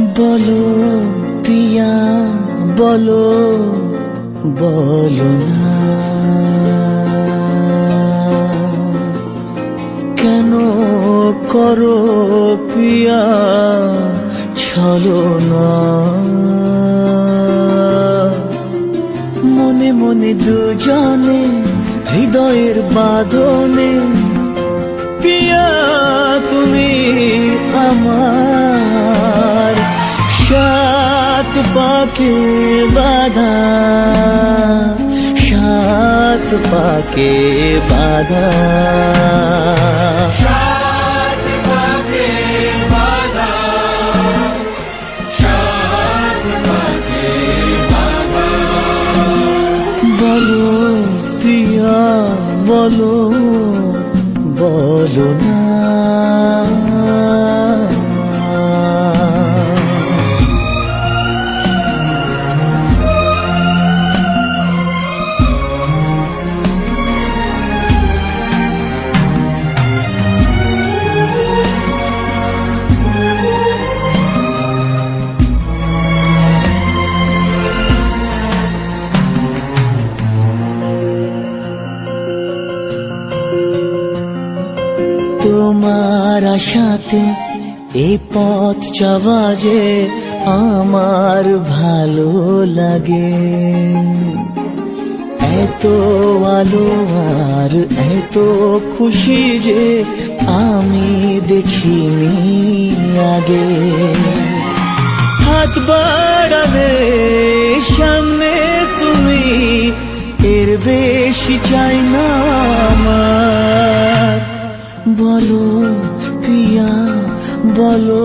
বলো পিয়া, বলো বলো না। কেন করো পিয়া, ছলো না। মনে মনে দুজনে হৃদয়ের বাঁধনে, পিয়া তুমি আমার পাকে বাধা সাত পাকে বাধা। বলো প্রিয়া বলো বলো না। তোমার আশাতে এ পথ চাওয়া যে আমার ভালো লাগে। এত আলো আর এত খুশি যে আমি দেখিনি আগে। হাত বাড়ালে সামনে তুমি, এর বেশি চাই না বলো প্রিয়া বলো।